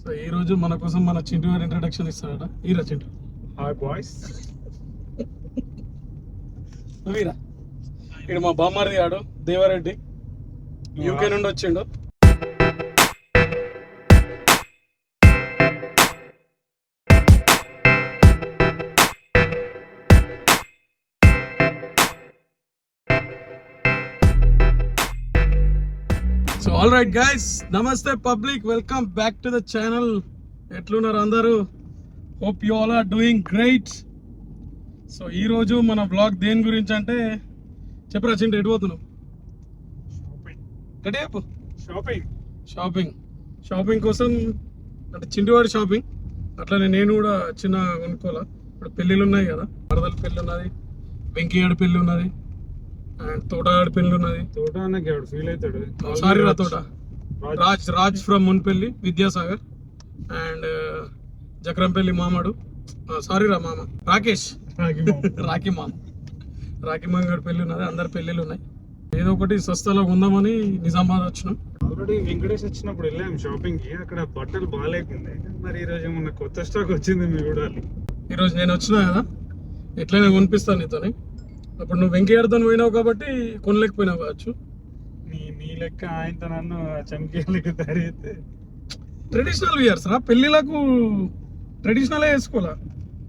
So ఈ రోజు మన కోసం మన చింటూ గారు ఇంట్రడక్షన్ ఇస్తాడట. ఈరా చింటూ. హాయ్ బాయ్స్ వీరా ఇక్కడ మా బామ్మారిది ఆడు దేవారెడ్డి. యూకే నుండి వచ్చిండు. ఆల్ రైట్ గైస్ నమస్తే public welcome back to the channel ఎట్లున్నారు అందరూ? Hope you all are doing great so ఈ రోజు మన బ్లాగ్ దేని గురించి అంటే చెప్పరా చింటి ఎటు పోతున్నావు? షాపింగ్ గట్టి చెప్పు. షాపింగ్ షాపింగ్ షాపింగ్ కోసం అంటే చింటివాడి షాపింగ్ అట్లనే నేను కూడా చిన్న కొనుక్కోవాలా. ఇప్పుడు పెళ్ళిళ్ళు ఉన్నాయి కదా. వరదల పెళ్ళి ఉన్నది వెంకయ్యాడి పెళ్ళి ఉన్నది. తోటగాడి పెళ్ళి ఉన్నది. తోట అన్నకి ఫీల్ అవుతాడు? సారీ రా తోట. రాజ్. రాజ్ ఫ్రమ్ మున్పల్లి విద్యాసాగర్ అండ్ జక్రంపల్లి మామాడు. సారీ రా మామ. రాకేష్. రాఖీ మామ. రాఖీ మామ. గారి పెళ్ళి ఉన్నది అందరి పెళ్ళిళ్ళు ఉన్నాయి. ఏదో ఒకటి స్వస్థలో ఉందామని నిజామాబాద్ వచ్చినాం. ఆల్రెడీ వెంకటేష్ వచ్చినప్పుడు వెళ్ళాం షాపింగ్కి. అక్కడ బట్టలు బాగాలేకుంది మరి ఈ రోజు ఏమన్నా కొత్త స్టాక్ వచ్చింది మీ చూడాలి ఈరోజు నేను వచ్చినా కదా? ఎట్లయినా కొనిపిస్తాను నీతోని. అప్పుడు నువ్వు వెంకయ్యతో పోయినావు కాబట్టి కొనలేకపోయినావు కావచ్చు. నీ నీ లెక్క ఆయనతో నన్ను చంకీలకి తయారు అయితే ట్రెడిషనల్ వియర్స్ రా పెళ్ళిళ్ళకు ట్రెడిషనలే వేసుకోవాలా?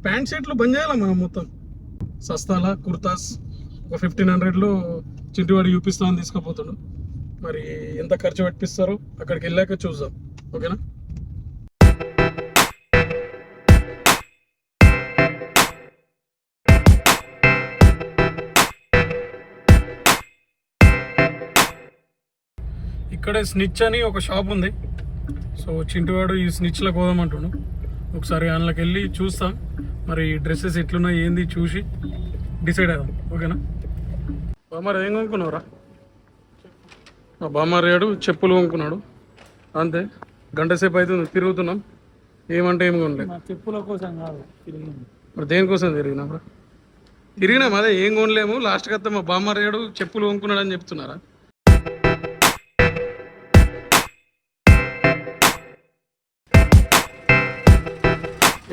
ప్యాంట్ షర్ట్లు బంద్ చేయాలా మనం మొత్తం? సస్తాలా కుర్తాస్ ఒక ఫిఫ్టీన్ హండ్రెడ్లో చింటివాడు చూపిస్తామని తీసుకుపోతాడు. మరి ఎంత ఖర్చు పెట్టిస్తారో అక్కడికి వెళ్ళాక చూద్దాం. ఓకేనా? ఇక్కడే స్నిచ్ అని ఒక షాప్ ఉంది. సో చింటువాడు ఈ స్నిచ్లో పోదామంటుండు. ఒకసారి అందులోకి వెళ్ళి చూస్తాం. మరి డ్రెస్సెస్ ఎట్లున్నాయి ఏంది చూసి డిసైడ్ అవుదాం ఓకేనా? బామ్మారు ఏం కొనుక్కున్నావురా? మా బామ్మారు ఏడు చెప్పులు కొనుక్కున్నాడు. అంతే. గంట సేపు అవుతుంది తిరుగుతున్నాం. ఏమంటే ఏం కొనలేదు. చెప్పుల కోసం కాదు మరి దేనికోసం తిరిగినా తిరిగినాం అదే ఏం కొనలేము. లాస్ట్కి వస్తే మా బామ్మారు ఏడు చెప్పులు కొనుక్కున్నాడు అని చెప్తున్నారా?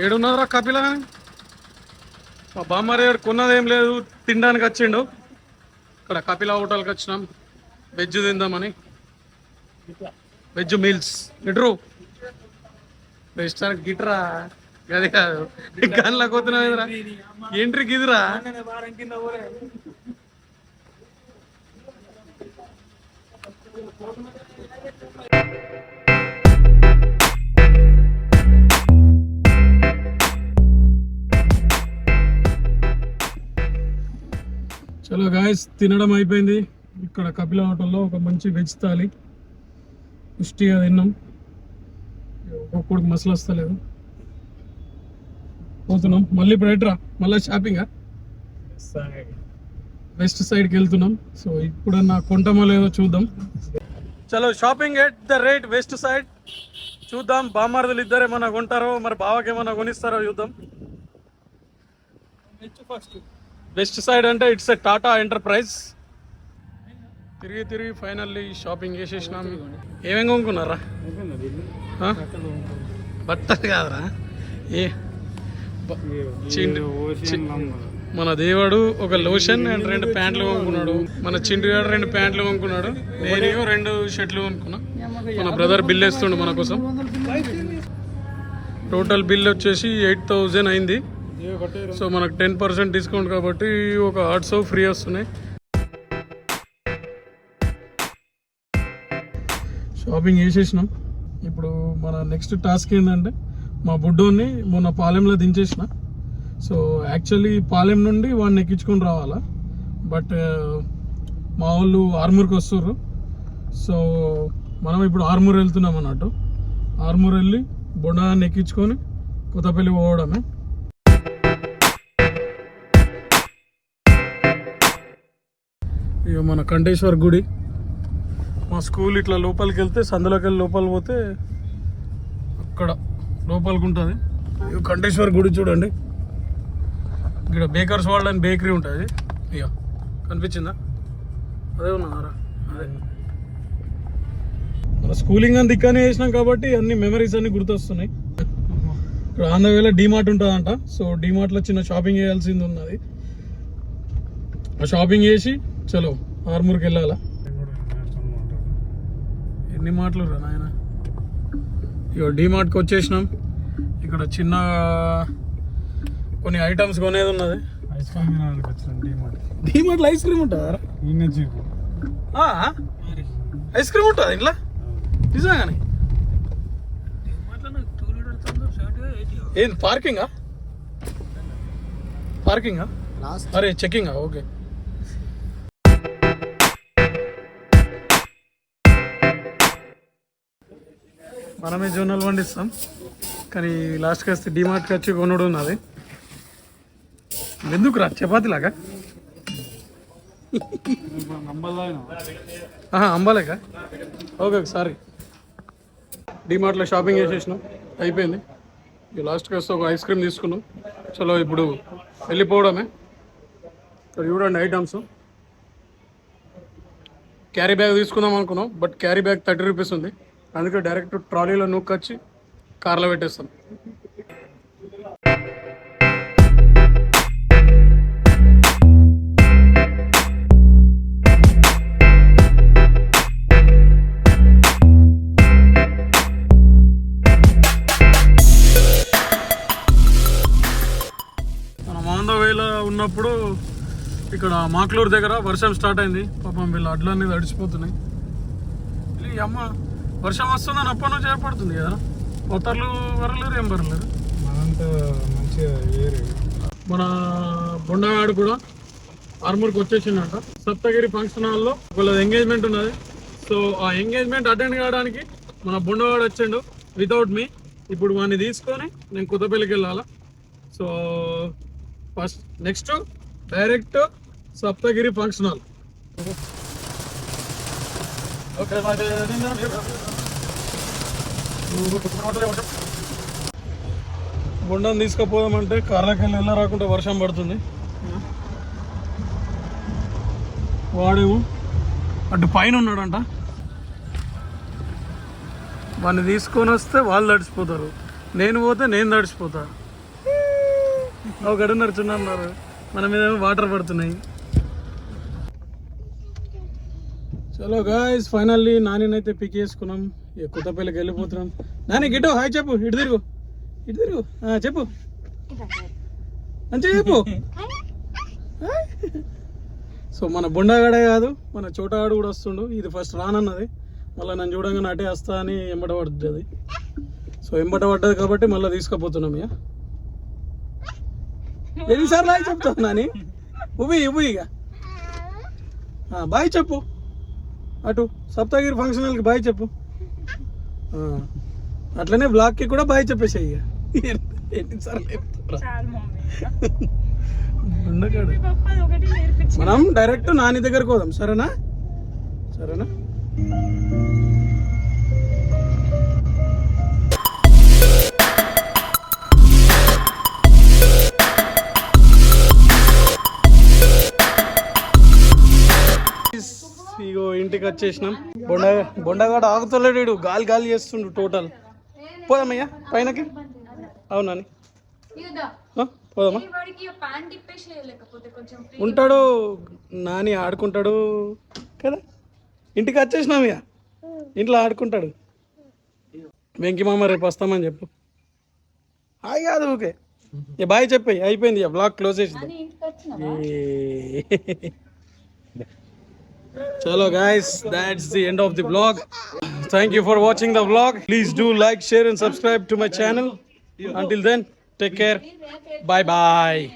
ఏడున్నదిరా కపిల? మా బామ్మారి గారు కొన్నదేం లేదు తినడానికి వచ్చిండు. ఇక్కడ కపిల హోటల్కి వచ్చినాం. వెజ్ తిందామని. Veg meals. ఇట్రు రెస్టారెంట్ గిట్రా. గది కాదు. గన్లకు పోతున్నావు Thank గిదిరా. చలో గాయస్ తినడం అయిపోయింది. ఇక్కడ కపిల హోటల్లో ఒక మంచి వెజ్ థాలి. పుష్టిగా తిన్నాం. ఒక్కొక్కడికి మసలు వస్తలేదు. పోతున్నాం. మళ్ళీ ఇప్పుడు ఎట్రా మళ్ళీ షాపింగా వెస్ట్ సైడ్కి వెళ్తున్నాం. సో ఇప్పుడన్నా కొంటామో లేదో చూద్దాం. చలో shopping at the rate Westside చూద్దాం బామార్దులు ఇద్దరు ఏమన్నా కొంటారో మరి బావకి ఏమన్నా కొనిస్తారో చూద్దాం. వెస్ట్ సైడ్ అంటే ఇట్స్ ఎ టాటా ఎంటర్ప్రైజ్. తిరిగి తిరిగి ఫైనల్లీ షాపింగ్ చేసేసినాం. ఏమేమి కొనుక్కున్నారా? బట్టలు కాదురా. ఏ? మన దేవుడు ఒక లోషన్ అండ్ రెండు ప్యాంట్లు కొనుక్కున్నాడు. మన చిండు గారు రెండు ప్యాంట్లు కొనుక్కున్నాడు. నేను రెండు షర్ట్లు కొనుక్కున్నా. మన బ్రదర్ బిల్ వేస్తుండు మన కోసం. టోటల్ బిల్ వచ్చేసి ఎయిట్ థౌజండ్ అయింది. సో మనకు టెన్ పర్సెంట్ డిస్కౌంట్ కాబట్టి ఒక ఆర్ట్స్ ఫ్రీ వస్తున్నాయి. షాపింగ్ చేసేసినాం. ఇప్పుడు మన నెక్స్ట్ టాస్క్ ఏంటంటే మా బుడ్డోని మొన్న పాలెంలో దించేసిన. సో యాక్చువల్లీ పాలెం నుండి వాడిని ఎక్కించుకొని రావాలా? బట్ uh, మా వాళ్ళు ఆర్మూర్కి వస్తారు సో మనం ఇప్పుడు ఆర్మూర్ వెళ్తున్నాం అన్నట్టు. ఆర్మూర్ వెళ్ళి బుడ్డాన్ని ఎక్కించుకొని కొత్తపల్లి పోవడమే. ఇక మన కంటేశ్వర్ గుడి. మా స్కూల్ ఇట్లా లోపలికి వెళ్తే సందులోకి వెళ్ళి లోపలికి పోతే అక్కడ లోపలికి ఉంటుంది ఇక కంటేశ్వర్ గుడి చూడండి. ఇక్కడ బేకర్స్ వరల్డ్ అని బేకరీ ఉంటుంది. ఇక కనిపించిందా? అదే ఉన్నారా అదే. మన స్కూలింగ్ అని ఇక్కడనే చేసినాం కాబట్టి అన్ని మెమరీస్ అన్ని గుర్తొస్తున్నాయి. ఇక్కడ ఆంధ్ర డీమార్ట్ ఉంటుందంట. సో డీమార్ట్లో చిన్న షాపింగ్ చేయాల్సింది ఉన్నది. ఆ షాపింగ్ చేసి చలో ఆర్మూర్కి వెళ్ళాలా? ఎన్ని మాటలు రా నాయన? ఇక డీమార్ట్కి వచ్చేసినాం. ఇక్కడ చిన్న కొన్ని ఐటమ్స్ కొనేది ఉన్నది. ఐస్ క్రీమ్ తినాలని వచ్చిన డిమార్ట్ డీమార్ట్లో ఐస్ క్రీమ్ ఉంటుందా ఐస్ క్రీమ్ ఉంటుంది ఇంట్లో? నిజంగానే? ఏంది పార్కింగా పార్కింగా అరే చెక్కింగా ఓకే మనమే జోనల్ పండిస్తాం. కానీ లాస్ట్కి వస్తే డిమార్ట్కి వచ్చి కొనుడు ఉన్నది. ఎందుకు రా చపాతీ లాగా ఓకే సారీ. డిమార్ట్లో షాపింగ్ చేసేసినాం. అయిపోయింది. ఇక లాస్ట్కి వస్తే ఒక ఐస్ క్రీమ్ తీసుకున్నాం. చలో ఇప్పుడు వెళ్ళిపోవడమే. చూడండి ఐటమ్స్. క్యారీ బ్యాగ్ తీసుకుందాం అనుకున్నాం. But carry bag thirty rupees ఉంది. అందుకే డైరెక్ట్ ట్రాలీలో నూక్కొచ్చి కార్లో పెట్టేస్తాం. ఉన్నప్పుడు ఇక్కడ మాక్లూరు దగ్గర వర్షం స్టార్ట్ అయింది. పాపం వీళ్ళ అడ్లన్నీ తడిచిపోతున్నాయి అమ్మ వర్షం వస్తుందని అప్పటి నుంచి ఏర్పడుతుంది కదా. కొత్తర్లు వరలేరు ఏం వరలేరు. మనంతా మంచిగా మన బొండగాడు కూడా ఆర్మూర్కి వచ్చేసిందంట సప్తగిరి ఫంక్షన్ హాల్లో వాళ్ళ ఎంగేజ్మెంట్ ఉన్నది. సో ఆ ఎంగేజ్మెంట్ అటెండ్ కావడానికి మన బొండగాడు వచ్చిండు వితౌట్ మీ. ఇప్పుడు వాడిని తీసుకొని నేను కొత్తపల్లికి వెళ్ళాలా. So first next direct Saptagiri function hall. బొండం తీసుకుపోదామంటే కార్లకి వెళ్ళ రాకుండా వర్షం పడుతుంది. వాడేమో అటు పైన ఉన్నాడంట. వాడిని తీసుకొని వస్తే వాళ్ళు తడిచిపోతారు నేను పోతే నేను తడిచిపోతా ఒక గడు నడుచున్నారు మన మీద వాటర్ పడుతున్నాయి. చలో గాయస్ ఫైనల్లీ నానినైతే పిక్ చేసుకున్నాం. ఇక కొత్తపల్లికి వెళ్ళిపోతున్నాం. నాని గిటో హాయ్ చెప్పు. ఇటు తిరుగు. ఇటు తిరుగు. చెప్పు. మంచిగా చెప్పు. సో మన బుండాగాడే కాదు మన చోటగాడు కూడా వస్తుండు. ఇది ఫస్ట్ రానన్నది. మళ్ళీ నన్ను చూడంగానే అటే వస్తా అని ఎంబట పడుతుంది సో ఎంబట పడ్డది కాబట్టి మళ్ళీ తీసుకుపోతున్నాం ఇక. ఎన్నిసార్లు హాయ్ చెప్తావు నాని ఉబి ఉబి ఇక. బాయ్ చెప్పు. అటు సప్తగిరి ఫంక్షన్ హాల్కి బాయ్ చెప్పు. అట్లనే బ్లాక్కి కూడా బాయ్ చెప్పేసాయి ఎన్నిసార్లు ఉండకాడు మనం డైరెక్ట్ నాని దగ్గరకు పోదాం సరేనా? సరేనా? వచ్చేసినాం. బొండ బొండగాడు ఆగుతలేడు. గాలి గాలి చేస్తుండు టోటల్. పోదామయ్యా పైనకి. అవునాని పోదామా? ఉంటాడు నాని ఆడుకుంటాడు కదా. ఇంటికి వచ్చేసినాం ఇక. ఇంట్లో ఆడుకుంటాడు. వెంకి మామ రేపు వస్తామని చెప్పు. హాయ్ కాదు ఓకే ఇక బాయ్ చెప్పాయి. అయిపోయింది బ్లాగ్ క్లోజ్ చేసింది Chalo guys, that's the end of the vlog. Thank you for watching the vlog. Please do like, share and subscribe to my channel. Until then, take care. Bye-bye.